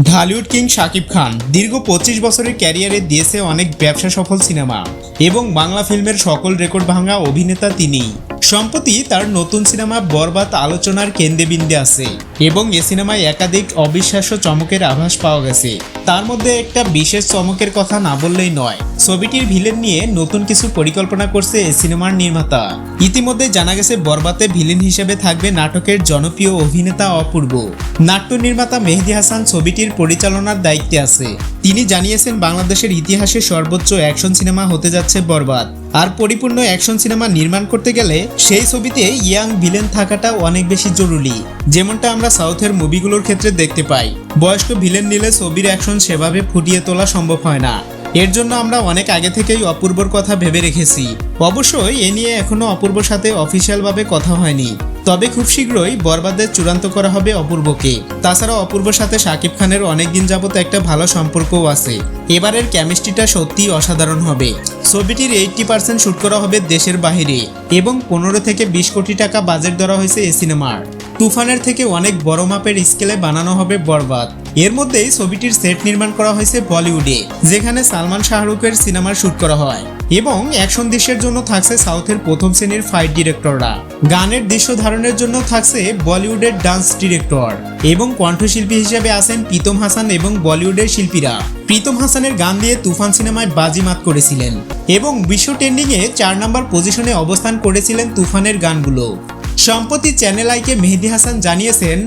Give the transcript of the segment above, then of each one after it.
Dhallywood king Shakib Khan দীর্ঘ পঁচিশ বছরের ক্যারিয়ারে দিয়েছে অনেক ব্যবসা সফল সিনেমা এবং বাংলা ফিল্মের সকল রেকর্ড ভাঙা অভিনেতা তিনি সম্প্রতি তার নতুন সিনেমা বরবাদ আলোচনার কেন্দ্রবিন্দে আছে এবং এ সিনেমায় একাধিক অবিশ্বাস্য চমকের আভাস পাওয়া গেছে। তার মধ্যে একটা বিশেষ চমকের কথা না বললেই নয়। ছবিটির ভিলেন নিয়ে নতুন কিছু পরিকল্পনা করছে এ সিনেমার নির্মাতা। ইতিমধ্যে জানা গেছে বরবাতে ভিলেন হিসেবে থাকবে নাটকের জনপ্রিয় অভিনেতা অপূর্ব। নাট্য নির্মাতা মেহেদি হাসান ছবিটির পরিচালনার দায়িত্বে আছে। তিনি জানিয়েছেন বাংলাদেশের ইতিহাসে সর্বোচ্চ অ্যাকশন সিনেমা হতে যাচ্ছে বরবাদ। আর পরিপূর্ণ অ্যাকশন সিনেমা নির্মাণ করতে গেলে সেই ছবিতে ইয়াং ভিলেন থাকাটা অনেক বেশি জরুরি। যেমনটা আমরা সাউথের মুভিগুলোর ক্ষেত্রে দেখতে পাই। বয়স্ক ভিলেন নিলে ছবির অ্যাকশন সেভাবে ফুটিয়ে তোলা সম্ভব হয় না। এর জন্য আমরা অনেক আগে থেকেই অপূর্বর কথা ভেবে রেখেছি। অবশ্যই এ নিয়ে এখনও অপূর্বর সাথে অফিসিয়ালভাবে কথা হয়নি। তবে খুব শীঘ্রই বরবাদের চূড়ান্ত করা হবে অপূর্বকে। তাছাড়া অপূর্বর সাথে শাকিব খানের অনেকদিন যাবত একটা ভালো সম্পর্কও আছে। এবারের কেমিস্ট্রিটা সত্যি অসাধারণ হবে। ছবিটির এইটটি পার্সেন্ট শ্যুট করা হবে দেশের বাইরে এবং পনেরো থেকে বিশ কোটি টাকা বাজেট ধরা হয়েছে এ সিনেমার। তুফানের থেকে অনেক বড় মাপের স্কেলে বানানো হবে বরবাদ। এর মধ্যেই ছবিটির সেট নির্মাণ করা হয়েছে বলিউডে, যেখানে সালমান শাহরুখের সিনেমার শুট করা হয়। এবং অ্যাকশন দৃশ্যের জন্য থাকছে সাউথের প্রথম শ্রেণির ফাইট ডিরেক্টররা। গানের দৃশ্য ধারণের জন্য থাকছে বলিউডের ডান্স ডিরেক্টর। এবং কণ্ঠশিল্পী হিসেবে আছেন প্রীতম হাসান এবং বলিউডের শিল্পীরা। প্রীতম হাসানের গান দিয়ে তুফান সিনেমায় বাজিমাত করেছিলেন। এবং বিশ্ব ট্রেন্ডিংয়ে চার নম্বর পজিশনে অবস্থান করেছিলেন তুফানের গানগুলো। সম্প্রতি চ্যানেল আইকে মেহেদি হাসান জানিয়েছেন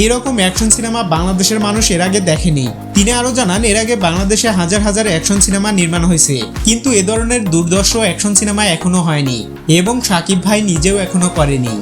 এই রকম অ্যাকশন সিনেমা বাংলাদেশের মানুষ এর আগে দেখেনি। তিনি আরও জানান, এর আগে বাংলাদেশে হাজার হাজার অ্যাকশন সিনেমা নির্মাণ হয়েছে। কিন্তু এ ধরনের দুর্দর্শ অ্যাকশন সিনেমা এখনও হয়নি এবং সাকিব ভাই নিজেও এখনও করেনি।